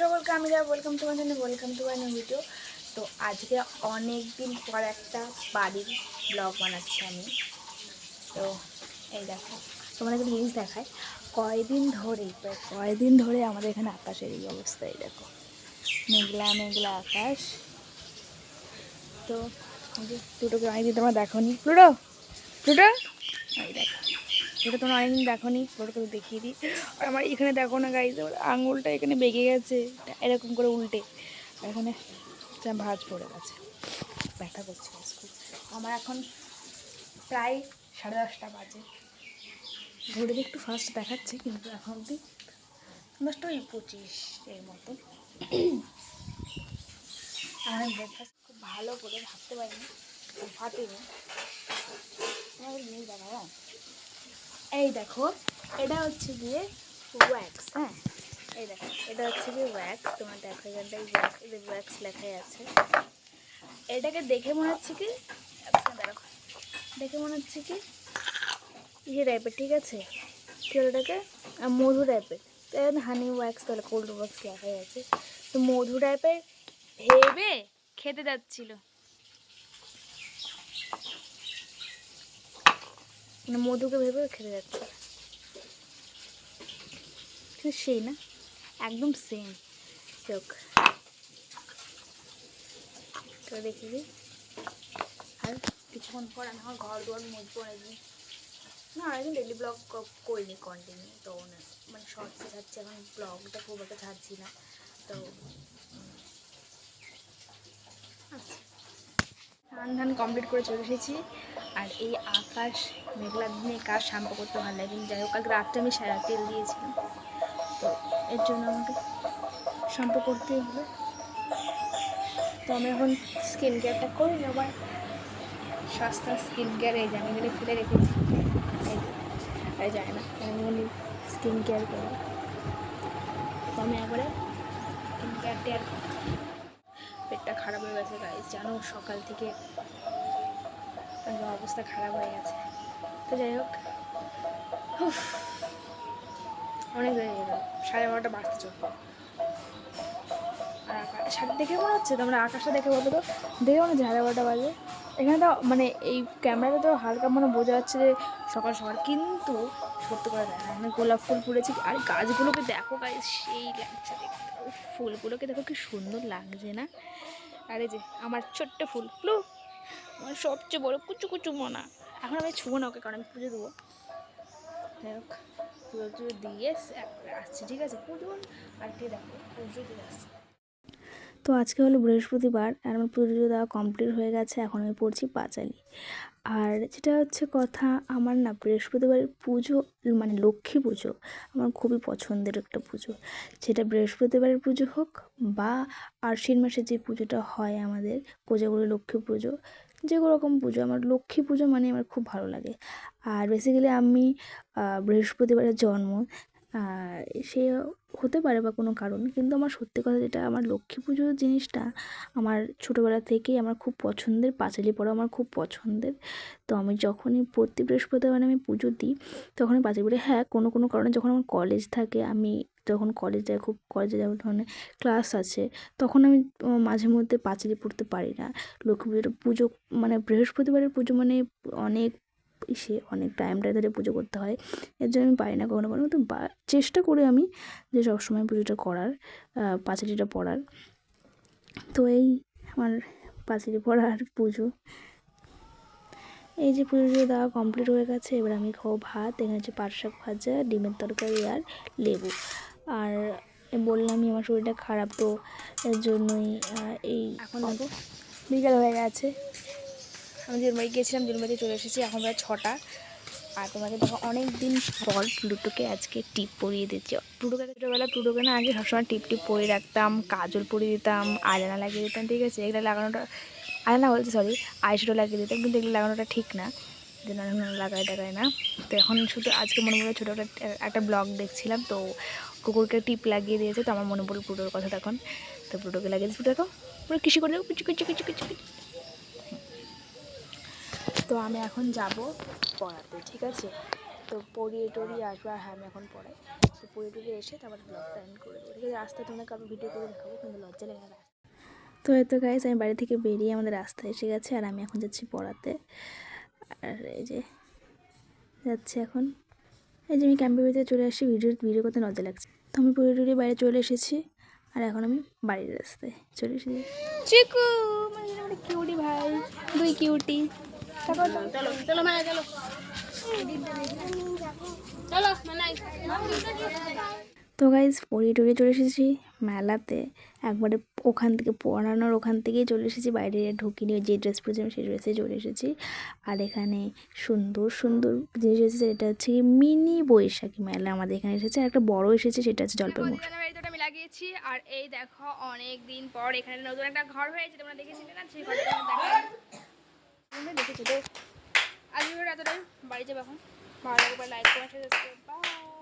সকলকে আমি welcome to channel welcome my video তো আজকে অনেক দিন পর একটা বাড়ির ব্লগ বানাচ্ছি আমি। তো এই দেখো, তোমাদের একটা জিনিস দেখায় কয়দিন ধরে কয়দিন ধরে আমাদের এখানে আকাশের এই অবস্থা, এই দেখো। মেঘলা মেঘলা আকাশ। তো প্লুটোকে অনেকদিন তোমরা দেখো নি প্লুটো প্লুটো এই দেখো। এটা তোমরা অনেকদিন দেখো নি প্লুটোকে দেখিয়ে দিই। আর আমার এখানে দেখো না গাইজ আঙুলটা এখানে বেগে গেছে। এরকম করে উল্টে। এখানে ভাঁজ পড়ে গেছে। ব্যথা করছে আমার এখন প্রায় সাড়ে দশটা বাজে। ঘড়িতে একটু ফার্স্ট দেখাচ্ছে, কিন্তু এখন অবধি দশটা ওই পঁচিশ এর মতো আর আমি ব্রেকফাস্ট খুব ভালো করে ভাবতে পারিনি ফাটিনি আমার দেখা হ্যাঁ এই দেখো এটা হচ্ছে গিয়ে ওয়্যাক্স হ্যাঁ? এই দেখো এটা হচ্ছে গিয়ে ওয়্যাক্স তোমার দেখো এখানটায় ওয়্যাক্স ওয়্যাক্স লেখাই আছে। এটাকে দেখে মনে হচ্ছে কি দেখো দেখে মনে হচ্ছে কি ইয়ে টাইপের ঠিক আছে? কি আহ, মধু টাইপের তো হানি ওয়াক্স তাহলে কোল্ড ওয়াক্স লেখাই আছে। তো মধু টাইপের ভেবে খেতে যাচ্ছিল। মানে মধুকে ভেবে খেতে যাচ্ছে। কিন্তু সেই না, একদম সেম চোখ তো দেখি। আর কিছুক্ষণ পর আমি আমার ঘর দুয়ার মুছবো অনেকদিন না অনেকদিন ডেলি ব্লগ করিনি কন্টিনিউ তো মানে শর্টসে ছাড়ছি এখন ব্লগটা খুব একটা ছাড়ছি না, তো আচ্ছা। স্নান ধান কমপ্লিট করে চলে এসেছি। আর এই আকাশ মেঘলা দিনে কাজ শ্যাম্পু করতে ভালো লাগে? যাই হোক কালকে রাতটা আমি সারা তেল দিয়েছিলাম তো এর জন্য আমাকে শ্যাম্পু করতেই হবে। তো আমি এখন স্কিন কেয়ারটা করি আবার সস্তা স্কিন কেয়ার এই আমি এখানে ফেলে রেখেছি। যে, যায় না আমি স্কিন কেয়ার করি তো আমি একবারে স্কিন কেয়ার টেয়ার পেটটা খারাপ হয়ে গেছে গাইজ জানো, সকাল থেকে অবস্থা খারাপ হয়ে গেছে। তো যাই হোক অনেক হয়ে গেল, সাড়ে বারোটা বাড়তে চলবে আর আকাশ দেখে মনে হচ্ছে তোমরা আকাশটা দেখে বলো তো, দেখে মনে হচ্ছে সাড়ে বারোটা বাজে। এখানে তো মানে এই ক্যামেরাতে তো হালকা মনে বোঝা যাচ্ছে যে সকাল সকাল, কিন্তু সত্যি করে দেখা মানে গোলাপ ফুল ফুলেছে। আর গাছগুলোকে দেখো গাছ সেই লাগছে দেখতে। ফুলগুলোকে দেখো কি সুন্দর লাগছে না? আর যে আমার ছোট্ট ফুল প্লু আমার সবচেয়ে বড় কুচু কুচু মোনা। এখন আমি ছুবো না ওকে, কারণ আমি পুজো দেবো। যাই হোক, পুজো দিয়ে আসছি, ঠিক আছে? পুজো, আর কি দেখো, পুজো দিয়ে তো আজকে হলো বৃহস্পতিবার আর আমার পুজো দেওয়া কমপ্লিট হয়ে গেছে, এখন আমি পড়ছি পাঁচালি। আর যেটা হচ্ছে কথা, আমার না বৃহস্পতিবারের পুজো মানে লক্ষ্মী পুজো, আমার খুবই পছন্দের একটা পুজো। সেটা বৃহস্পতিবারের পুজো হোক বা আশ্বিন মাসে যে পুজোটা হয় আমাদের কোজাগুলি লক্ষ্মী পুজো, যে রকম পুজো, আমার লক্ষ্মী পুজো মানে আমার খুব ভালো লাগে। আর বেসিক্যালি আমি বৃহস্পতিবারের জন্ম সে হতে পারে বা কোনো কারণ, কিন্তু আমার সত্যি কথা যেটা, আমার লক্ষ্মী পুজো জিনিসটা আমার ছোটোবেলা থেকেই আমার খুব পছন্দের, পাঁচালি পড়া আমার খুব পছন্দের। তো আমি যখনই প্রতি বৃহস্পতিবার আমি পুজো দিই, তখনই পাঁচালি পড়ি হ্যাঁ কোনো কোনো কারণে যখন আমার কলেজ থাকে, আমি যখন কলেজ যাই, খুব কলেজে যাওয়ার ধরনের ক্লাস আছে, তখন আমি মাঝে মধ্যে পাঁচালি পড়তে পারি না। লক্ষ্মী পুজোর, পুজো মানে বৃহস্পতিবারের পুজো মানে অনেক ইসে অনেক টাইমটা ধরে পুজো করতে হয়। এর জন্য আমি পারি না কখনো কখনো। তো বা- চেষ্টা করি আমি যে সবসময় পুজোটা করার পাঁচালিটা পড়ার। তো এই আমার পাঁচালি পড়ার পুজো। এই যে পুজো টুজো দেওয়া কমপ্লিট হয়ে গেছে এবার আমি খাব ভাত। এখানে হচ্ছে পাট শাক ভাজা ডিমের তরকারি আর লেবু। আর বললামই আমার শরীরটা খারাপ তো এর জন্যই এই এখন বিকাল হয়ে গেছে। আমি জন্মাই গিয়েছিলাম জন্মাইতে চলে এসেছি, এখন প্রায় ছটা। আর তোমাকে দেখো অনেক দিন পর প্লুটোকে আজকে টিপ পরিয়ে দিচ্ছি। প্লুটোকে ছোটোবেলা প্লুটোকে না আগে সবসময় টিপ টিপ পরিয়ে রাখতাম, কাজল পরিয়ে দিতাম, আয়না লাগিয়ে দিতাম, ঠিক আছে? এগুলো লাগানোটা, আয়না বলছি সরি আইশ্যাডো লাগিয়ে দিতাম, কিন্তু এগুলো লাগানোটা ঠিক না। লাগায় টাগায় না। তো এখন শুধু আজকে মনে পড়ল ছোটো একটা একটা ব্লগ দেখছিলাম, তো কুকুরকে টিপ লাগিয়ে দিয়েছে, তো আমার মনে পড়ল প্লুটোর কথা তখন তো প্লুটোকে লাগিয়ে দিয়েছে দেখো, পুরো কৃষি করে দেখো কিছু কিছু কিছু কুচি তো আমি এখন যাব পড়াতে, ঠিক আছে? তো পড়িয়ে টড়িয়ে আসব, আর হ্যাঁ আমি এখন পড়াই। তো পড়িয়ে পড়ে টুরে এসে তারপর ব্লগটা এন্ড করে দেবো, ঠিক আছে? রাস্তায় তোমাকে কারও ভিডিও করে দেখাবো, কিন্তু লজ্জা লাগে না তো এই তো গাইজ আমি বাড়ি থেকে বেরিয়ে আমাদের রাস্তায় এসে গেছে, আর আমি এখন যাচ্ছি পড়াতে। আর এই যে যাচ্ছি এখন। এই যে আমি ক্যাম্পের ভিতরে চলে আসছি ভিডিও ভিডিও করতে লজ্জা লাগছে। তো আমি পড়ে টুরে বাইরে চলে এসেছি, আর এখন আমি বাড়ির রাস্তায় চলে এসেছি। চিকু মানে কিউটি ভাই, দুই কিউটি চলো চলো মায়া চলো চলো তো গাইজ পড়িয়ে টড়িয়ে চলে এসেছি মেলাতে। একবারে ওখান থেকে পড়ানোর ওখান থেকেই চলে এসেছি বাইরে ঢুকিনি যে ড্রেস পরেছিলাম সেই ড্রেসে চলে এসেছি। আর এখানে সুন্দর সুন্দর জিনিস এসেছে এটা হচ্ছে মিনি বৈশাখী মেলা আমাদের এখানে এসেছে। আর একটা বড় এসেছে সেটা হচ্ছে জলপাই মোড় আমি লাগিয়েছি আর এই দেখো অনেক দিন পর এখানে নতুন একটা ঘর হয়েছে তোমরা দেখেছিলে না? সেই ঘরটা দেখা তো? আজকে এতটাই। বাড়ি যাব এখন। ভালো লাগবে লাইক করে বাই